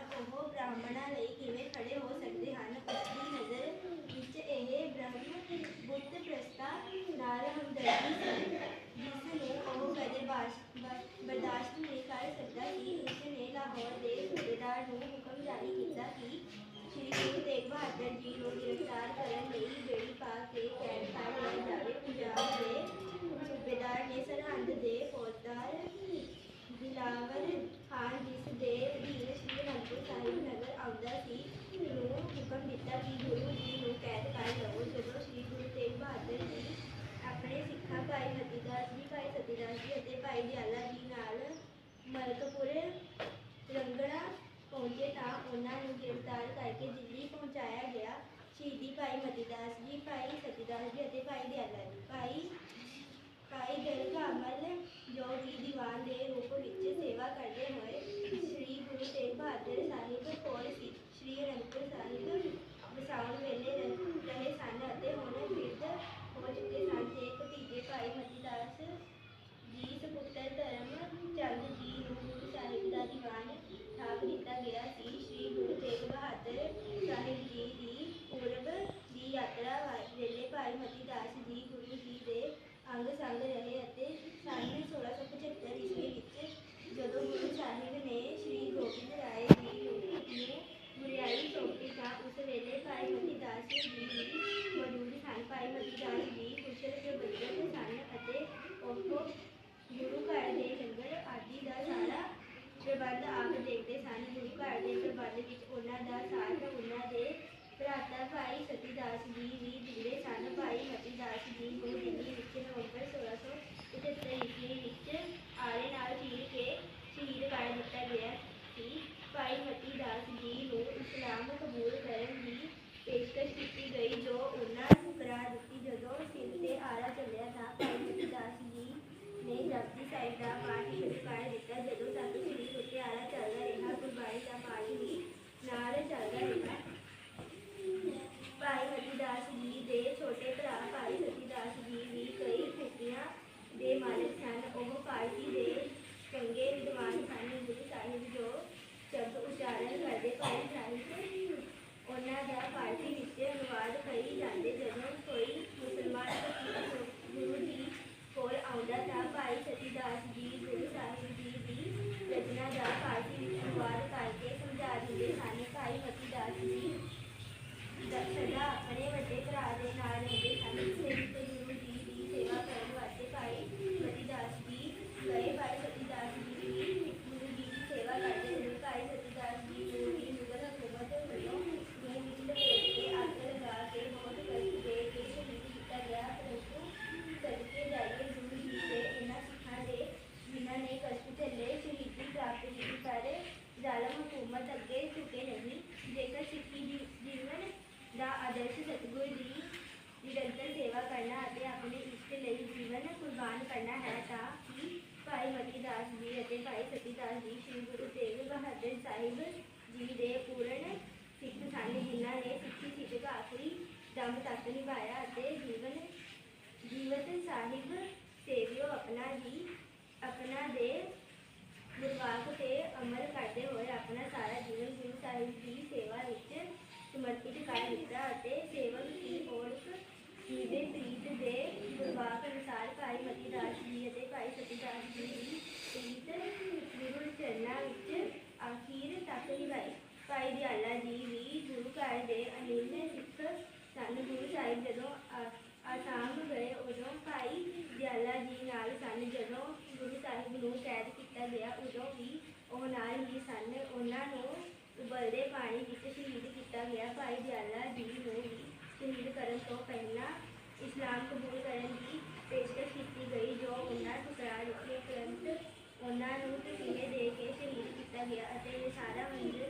ਬ੍ਰਾਹਮਣਾਂ ਲਈ ਕਿਵੇਂ ਖੜੇ ਹੋ ਸਕਦੇ ਹਨ? ਉਸ ਦੀ ਨਜ਼ਰ ਵਿੱਚ ਇਹ ਬ੍ਰਹਮ ਬੁੱਤ ਪ੍ਰਸਤਾ ਨਾਲ ਹਮਦਰਦੀ ਸੀ, ਜਿਸ ਨੂੰ ਉਹ ਕਦੇ ਬਰਦਾਸ਼ਤ ਨਹੀਂ ਕਰ ਸਕਦਾ ਸੀ। ਉਸ ਨੇ ਲਾਹੌਰ ਦੇ ਸੂਬੇਦਾਰ ਨੂੰ ਹੁਕਮ ਜਾਰੀ ਕੀਤਾ ਕਿ ਸ਼੍ਰੀ ਗੁਰੂ ਤੇਗ ਬਹਾਦਰ ਜੀ ਨੂੰ ਗ੍ਰਿਫਤਾਰ ਕਰਨ ਲਈ ਬੇੜੀ ਪਾ ਕੇ ਕੈਦ ਕਰ ਲਿਆ ਜਾਵੇ ਪੰਜਾਬ ਦੇ ਸੂਬੇਦਾਰ ਨੇ ਸਰਹੰਦ ਦੇ ਫੌਜਦਾਰ ਦਿਲਾਵਰ ਖਾਨ ਜਿਸ ਦੇ ਅਧੀਨ ਸ਼੍ਰੀ ਅਨੰਦਪੁਰ ਸਾਹਿਬ ਨਗਰ ਆਉਂਦਾ ਸੀ ਨੂੰ ਹੁਕਮ ਦਿੱਤਾ ਕਿ ਗੁਰੂ ਜੀ ਨੂੰ ਕੈਦ ਕਰ ਲਵੋ ਜਦੋਂ ਸ਼੍ਰੀ ਗੁਰੂ ਤੇਗ ਬਹਾਦਰ ਜੀ ਆਪਣੇ ਸਿੱਖਾਂ ਭਾਈ ਮਤੀਦਾਸ ਜੀ ਭਾਈ ਸਤੀਦਾਸ ਜੀ ਅਤੇ ਭਾਈ ਦਿਆਲਾ ਜੀ ਨਾਲ ਮਲਕਪੁਰ, ਰੰਗੜਾ ਪਹੁੰਚੇ ਤਾਂ ਉਹਨਾਂ ਨੂੰ ਗ੍ਰਿਫਤਾਰ ਕਰਕੇ ਦਿੱਲੀ ਪਹੁੰਚਾਇਆ ਗਿਆ। ਸ਼ਹੀਦੀ ਭਾਈ ਮਤੀਦਾਸ ਜੀ, ਭਾਈ ਸਤੀਦਾਸ ਜੀ ਅਤੇ ਭਾਈ ਦਿਆਲਾ ਜੀ। ਭਾਈ ਭਾਈ ਦਿਲ ਕਾਮਲ ਜੋ ਕਿ ਦੀਵਾਨ ਦੇ ਰੂਪ ਵਿੱਚ ਸੇਵਾ ਕਰਦੇ ਹੋਏ ਸ੍ਰੀ ਗੁਰੂ ਤੇਗ ਬਹਾਦਰ ਸਾਹਿਬ ਕੋਲ ਸੀ ਸ੍ਰੀ ਅਨੰਦਪੁਰ ਸਾਹਿਬ ਵਸਾਉਣ ਵੇਲੇ ਰਹਿ- ਰਹੇ ਸਨ ਅਤੇ ਹੁਣ ਬਿਰਧ ਹੋ ਚੁੱਕੇ ਸਨ ਤੇ ਭਤੀਜੇ ਭਾਈ ਮਤੀਦਾਸ ਜੀ ਸਪੁੱਤਰ ਧਰਮ ਚੰਦ ਜੀ ਨੂੰ ਗੁਰੂ ਸਾਹਿਬ ਦਾ ਦੀਵਾਨ ਥਾਪ ਦਿੱਤਾ ਗਿਆ ਸੀ ਸ੍ਰੀ ਗੁਰੂ ਤੇਗ ਬਹਾਦਰ ਸਾਹਿਬ ਜੀ ਦੀ ਪੂਰਬ ਦੀ ਯਾਤਰਾ ਵਾ- ਵੇਲੇ ਭਾਈ ਮਤੀਦਾਸ ਜੀ ਗੁਰੂ ਜੀ ਦੇ ਅੰਗ ਸੰਗ ਰਹੇ ਅਤੇ ਸੰਨ 1675 ਈਸਵੀ ਵਿੱਚ ਜਦੋਂ ਗੁਰੂ ਸਾਹਿਬ ਨੇ ਸ੍ਰੀ ਗੋਬਿੰਦ ਰਾਏ ਜੀ ਨੂੰ ਗੁਰਿਆਈ ਸੌਂਪੀ ਤਾਂ ਉਸ ਵੇਲੇ ਭਾਈ ਮਤੀਦਾਸ ਜੀ ਵੀ ਮੌਜੂਦ ਸਨ ਭਾਈ ਮਤੀਦਾਸ ਜੀ ਕੁਸ਼ਲ ਪ੍ਰਬੰਧਕ ਸਨ ਅਤੇ ਉਹ ਗੁਰੂ ਘਰ ਦੇ ਲੰਗਰ ਆਦਿ ਦਾ ਸਾਰਾ ਪ੍ਰਬੰਧ ਆਪ ਦੇਖਦੇ ਸਨ। ਗੁਰੂ ਘਰ ਦੇ ਪ੍ਰਬੰਧ ਵਿੱਚ ਉਹਨਾਂ ਦਾ ਸਾਥ ਉਹਨਾਂ ਦੇ ਭਰਾਤਾ ਭਾਈ ਸਤੀਦਾਸ ਜੀ ਵੀ ਦਿੰਦੇ ਸਨ ਭਾਈ ਮਤੀਦਾਸ ਜੀ ਨੂੰ ਦਿੱਲੀ ਵਿੱਚ ਨਵੰਬਰ 1675 ਈਸਵੀ ਵਿੱਚ ਆਰੇ ਨਾਲ ਚੀਰ ਕੇ ਸ਼ਹੀਦ ਕਰ ਦਿੱਤਾ ਗਿਆ ਸੀ ਭਾਈ ਮਤੀਦਾਸ ਜੀ ਨੂੰ ਇਸਲਾਮ ਕਬੂਲ ਕਰਨ ਦੀ ਪੇਸ਼ਕਸ਼ ਕੀਤੀ ਗਈ ਜੋ ਉਹਨਾਂ ਠੁਕਰਾ ਦਿੱਤੀ ਜਦੋਂ ਸਿੰਘ ਤੇ ਆਰਾ ਚੱਲਿਆ ਤਾਂ ਭਾਈ ਮਤੀਦਾਸ ਜੀ ਨੇ ਜਪਜੀ ਸਾਹਿਬ ਦਾ ਪਾਠ ਸ਼ੁਰੂ ਕਰ ਦਿੱਤਾ ਜਦੋਂ ਤੱਕ ਸ੍ਰੀ ਉੱਤੇ ਆਰਾ ਚੱਲਦਾ ਰਿਹਾ ਗੁਰਬਾਣੀ ਦਾ ਪਾਠ ਵੀ ਨਾਲ ਚੱਲਦਾ ਰਿਹਾ ਭਾਈ ਮਤੀਦਾਸ ਜੀ ਦੇ ਛੋਟੇ ਭਰਾ ਭਾਈ ਸਤੀਦਾਸ ਜੀ ਵੀ ਕਈ ਖੂਬੀਆਂ ਦੇ ਮਾਲਕ ਸਨ ਉਹ ਪਾਰਟੀ ਦੇ ਚੰਗੇ ਵਿਦਵਾਨ ਸਨ ਗੁਰੂ ਸਾਹਿਬ ਜੋ ਸ਼ਬਦ ਉਚਾਰਨ ਕਰਦੇ ਭਾਈ ਸਾਹਿਬ ਉਹਨਾਂ ਦਾ ਪਾਰਟੀ ਵਿੱਚ ਅਨੁਵਾਦ ਕਰੀ ਜਾਂਦੇ ਜਦੋਂ ਕੋਈ ਮੁਸਲਮਾਨ ਫਕੀਰ ਗੁਰੂ ਜੀ ਕੋਲ ਆਉਂਦਾ ਤਾਂ ਭਾਈ ਸਤੀਦਾਸ ਜੀ ਗੁਰੂ ਸਾਹਿਬ ਜੀ ਦੀ ਰਚਨਾ ਦਾ ਪਾਰਟੀ ਵਿੱਚ ਅਨੁਵਾਦ ਕਰਕੇ ਸਮਝਾ ਦਿੰਦੇ ਸਨ ਭਾਈ ਮਤੀਦਾਸ ਜੀ ਦ- ਸਦਾ ਆਪਣੇ ਵੱਡੇ ਭਰਾ ਦੇ ਨਾਲ ਰਹਿੰਦੇ ਸਨ ਸੇਵਕ ਗੁਰੂ ਜੀ ਦੀ ਸੇਵਾ ਕਰਨ ਵਾਸਤੇ ਭਾਈ ਸਤੀਦਾਸ ਜੀ ਗਏ ਭਾਈ ਸਤੀਦਾਸ ਜੀ ਵੀ ਗੁਰੂ ਜੀ ਦੀ ਸੇਵਾ ਕਰਦੇ ਹੋਏ ਭਾਈ ਸਤੀਦਾਸ ਜੀ ਨੂੰ ਵੀ ਮੁਗਲ ਹਕੂਮਤ ਵੱਲੋਂ ਨੀਂਹ ਵਿੱਚ ਲਪੇਟ ਕੇ ਅੱਗ ਲਗਾ ਕੇ ਬਹੁਤ ਕਸ਼ਟ ਦੇ ਕੇ ਸ਼ਹੀਦ ਕੀਤਾ ਗਿਆ ਪਰੰਤੂ ਸਦਕੇ ਜਾਈਏ ਗੁਰੂ ਜੀ ਦੇ ਇਹਨਾਂ ਸਿੱਖਾਂ ਦੇ ਜਿਨ੍ਹਾਂ ਨੇ ਕਸ਼ਟ ਝੱਲੇ ਸ਼ਹੀਦੀ ਪ੍ਰਾਪਤ ਕੀਤੀ ਪਰ ਜ਼ਾਲਮ ਹਕੂਮਤ ਅੱਗੇ ਝੁਕੇ ਨਹੀਂ ਜੇਕਰ ਸਿੱਖੀ ਦੀ ਜੀਵਨ ਦਾ ਆਦਰਸ਼ ਸਤਿਗੁਰ ਦੀ ਨਿਰੰਤਰ ਸੇਵਾ ਕਰਨਾ ਅਤੇ ਆਪਣੇ ਇਸ਼ਟ ਲਈ ਜੀਵਨ ਕੁਰਬਾਨ ਕਰਨਾ ਹੈ ਤਾਂ ਕਿ ਭਾਈ ਮਤੀਦਾਸ ਜੀ ਅਤੇ ਭਾਈ ਸਤੀਦਾਸ ਜੀ, ਸ੍ਰੀ ਗੁਰੂ ਤੇਗ ਬਹਾਦਰ ਸਾਹਿਬ ਜੀ ਦੇ ਪੂਰਨ ਸਿੱਖ ਸਨ ਜਿਨ੍ਹਾਂ ਨੇ ਸਿੱਖੀ ਸਿੱਖ ਆਖਰੀ ਦਮ ਤੱਕ ਨਿਭਾਇਆ ਅਤੇ ਜੀਵਨ, ਜੀਵਤ ਸਾਹਿਬ ਸੇਵਿਓ ਆਪਣਾ ਜੀ, ਆਪਣਾ ਦੇ ਨਿਰਵਾਹ ਤੇ ਅਮਲ ਕਰਦੇ ਹੋਏ ਆਪਣਾ ਸਾਰਾ ਜੀਵਨ ਗੁਰੂ ਸਾਹਿਬ ਦੀ ਸੇਵਾ ਵਿੱਚ ਸਮਰਪਿਤ ਕਰ ਦਿੱਤਾ ਅਤੇ ਸੇਵਕ ਦੀ ਔਰਤ ਜੀ ਦੇ ਪ੍ਰੀਤ ਦੇ ਗੁਰਵਾਕ ਅਨੁਸਾਰ ਭਾਈ ਮਤੀਦਾਸ ਜੀ ਅਤੇ ਭਾਈ ਸਤੀਦਾਸ ਜੀ ਨਾਲ ਸਨ, ਜਦੋਂ ਗੁਰੂ ਸਾਹਿਬ ਨੂੰ ਕੈਦ ਕੀਤਾ ਗਿਆ, ਉਦੋਂ ਵੀ ਉਹ ਨਾਲ ਹੀ ਸਨ। ਉਹਨਾਂ ਨੂੰ ਉਬਲਦੇ ਪਾਣੀ ਵਿੱਚ ਸ਼ਹੀਦ ਕੀਤਾ ਗਿਆ। ਭਾਈ ਦਿਆਲਾ ਜੀ ਨੂੰ ਵੀ ਸ਼ਹੀਦ ਕਰਨ ਤੋਂ ਪਹਿਲਾਂ ਇਸਲਾਮ ਕਬੂਲ ਕਰਨ ਦੀ ਪੇਸ਼ਕਸ਼ ਕੀਤੀ ਗਈ, ਜੋ ਉਹਨਾਂ ਠੁਕਰਾ ਦਿੱਤੇ ਤੁਰੰਤ ਉਹਨਾਂ ਨੂੰ ਤਸੀਹੇ ਦੇ ਕੇ ਸ਼ਹੀਦ ਕੀਤਾ ਗਿਆ ਅਤੇ ਇਹ ਸਾਰਾ ਮੰਜ਼ਰ